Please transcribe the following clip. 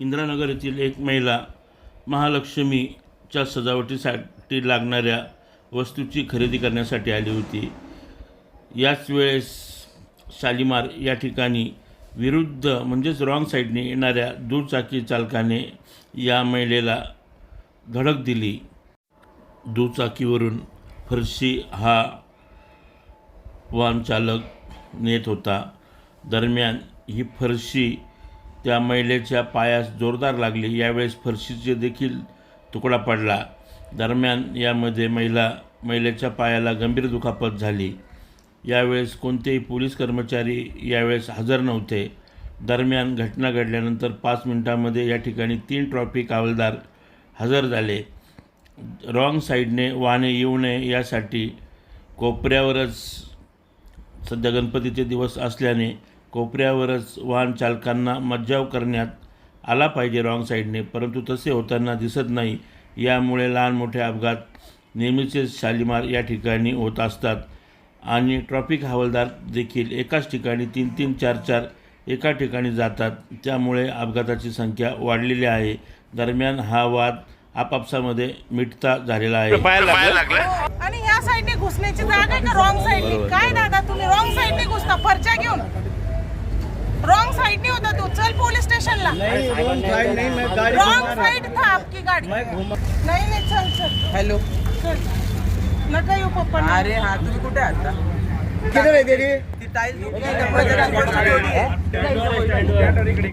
इंदिरानगर येथील एक महिला महालक्ष्मीच्या सजावटीसाठी लागणाऱ्या वस्तूची खरेदी करण्यासाठी आली होती. याच वेळेस शालिमार या ठिकाणी विरुद्ध म्हणजेच रॉंग साईडने येणाऱ्या दुचाकी चालकाने या महिलेला धडक दिली. दुचाकीवरून फरशी हा वाहन चालक नेत होता. दरम्यान ही फरशी त्या महिलेच्या पायास जोरदार लागली. यावेळेस फरशीचे देखील तुकडा पडला. दरम्यान यामध्ये महिला महिलेच्या पायाला गंभीर दुखापत झाली. यावेळेस कोणतेही पोलीस कर्मचारी यावेळेस हजर नव्हते. दरम्यान घटना घडल्यानंतर पाच मिनिटांमध्ये या ठिकाणी तीन ट्रॉफिक हवालदार हजर झाले. रॉंग साईडने वाहने येऊ नये यासाठी कोपऱ्यावरच सध्या गणपतीचे दिवस असल्याने कोपऱ्यावरच वाहन चालकांना मज्जाव करण्यात आला पाहिजे रॉंग साईडने परंतु तसे होताना दिसत नाही. यामुळे लहान मोठे अपघात नेहमीचेच शालिमार या ठिकाणी होत असतात. आणि ट्रॉफिक हवालदार देखील एकाच ठिकाणी तीन तीन चार चार एका ठिकाणी जातात. त्यामुळे अपघाताची संख्या वाढलेली आहे. दरम्यान हा वाद आपापसामध्ये मिटता झालेला आहे. आणि ह्या साईडने घुसण्याची जागा आहे का? रॉंग साईडने काय दादा तुम्ही रॉंग साईडने घुसता? फरच्या घेऊन रॉंग साइड नहीं होता तू चल पुलिस स्टेशन ला नहीं रॉन्ग साइड नहीं मैं गाड़ी रॉन्ग घुमा रहा साइड था आपकी गाड़ी मैं घुमा नहीं नहीं चल चल हॅलो चल नका येऊ पप्पा अरे हा तुम्ही कुठे आता किधर है तेरी ती टाईल